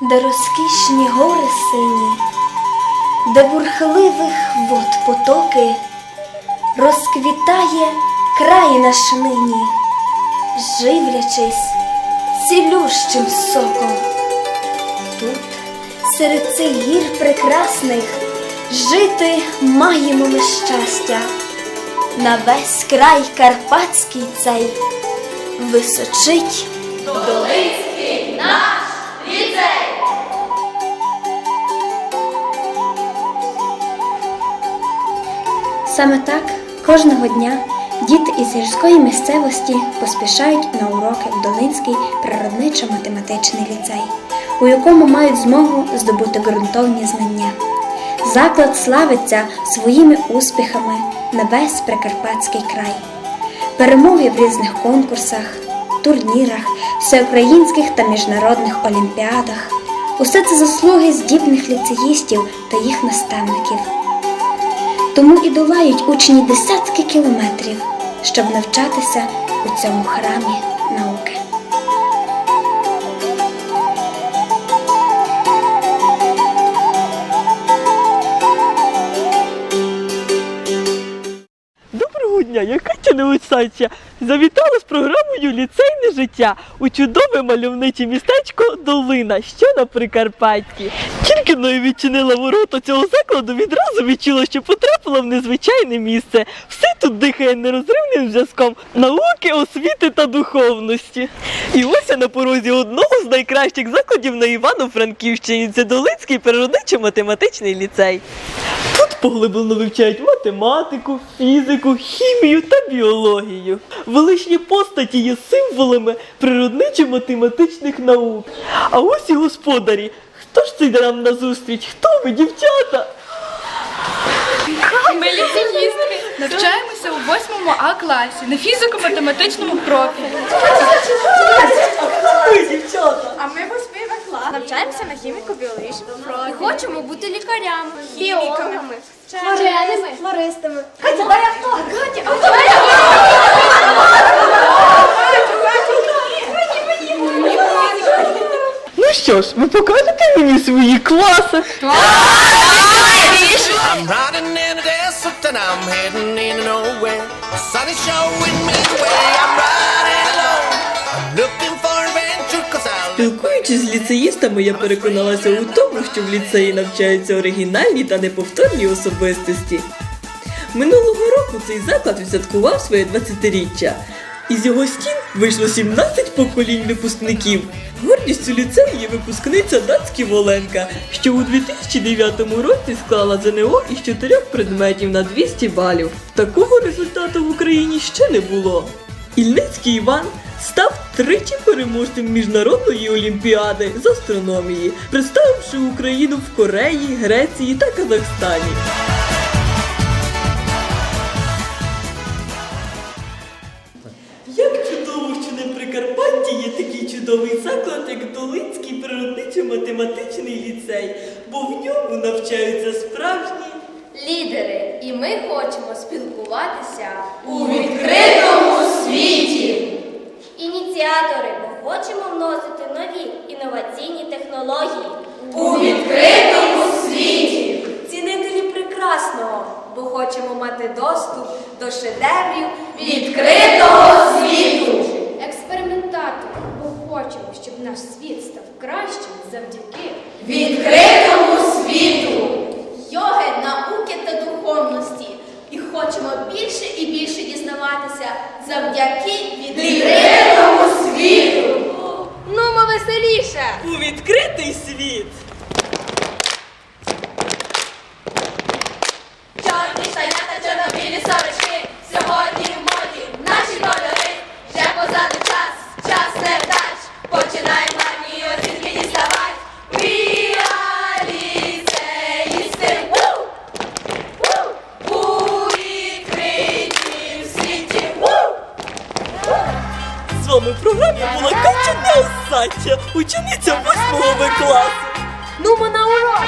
де розкішні гори сині, де бурхливих вод потоки, розквітає край наш нині, живлячись цілющим соком. Тут, серед цих гір прекрасних, жити маємо ми щастя. На весь край карпатський цей височить Саме так кожного дня діти із гірської місцевості поспішають на уроки в Долинський природничо-математичний ліцей, у якому мають змогу здобути ґрунтовні знання. Заклад славиться своїми успіхами на весь Прикарпатський край. Перемоги в різних конкурсах, турнірах, всеукраїнських та міжнародних олімпіадах. Усе це заслуги здібних ліцеїстів та їх наставників. Тому і долають учні десятки кілометрів, щоб навчатися у цьому храмі Доброго дня, я Катя Неусача. Завітала з програмою Ліцейне життя у чудове мальовниче містечко Долина, що на Прикарпатті. Тільки но відчинила ворота цього закладу, відразу відчула, що потрапила в незвичайне місце. Все тут дихає нерозривним зв'язком науки, освіти та духовності. І ось я на порозі одного з найкращих закладів на Івано-Франківщині. Це Долинський природничо-математичний ліцей. Поглиблено вивчають математику, фізику, хімію та біологію. Величні постаті є символами природничо-математичних наук. А ось і господарі. Хто ж це нам назустріч? Хто ви, дівчата? Ми ліцеїстки. Навчаємося у 8 А класі на фізико-математичному профілі. Ви, дівчата. А ми клас. Навчаємося на хіміко-біологічному профілі. Хочемо бути лікарями, хіміками, вченими, флористами. Катя, дай авто! Катя, авто! Ну що ж, ви покажете мені свої класи? I'm riding in a desert and I'm heading in nowhere. The sun is showing me the way. Спілкуючись з ліцеїстами, я переконалася у тому, що в ліцеї навчаються оригінальні та неповторні особистості. Минулого року цей заклад відсвяткував своє 20-річчя. Із його стін вийшло 17 поколінь випускників. Гордістю ліцею є випускниця Дацькі Воленка, що у 2009 році склала ЗНО із чотирьох предметів на 200 балів. Такого результату в Україні ще не було. Ільницький Іван став тричі переможцем міжнародної олімпіади з астрономії, представивши Україну в Кореї, Греції та Казахстані. Як чудово, що на Прикарпатті є такий чудовий заклад, як Долинський природничо-математичний ліцей, бо в ньому навчаються справжні. лідери, і ми хочемо спілкуватися у відкритому світі. Ініціатори, ми хочемо вносити нові інноваційні технології у відкритому світі. Цінителі прекрасного, бо хочемо мати доступ до шедеврів відкритого світу. Експериментатори, бо хочемо, щоб наш світ став кращим завдяки Відкритому світу. Йоги, науки та духовності. І хочемо більше і більше дізнаватися завдяки відкритому світу. Нумо веселіше! У відкритий світ! З вами програмі була Катя Неосача, учениця 8 класу. Нумо на урок!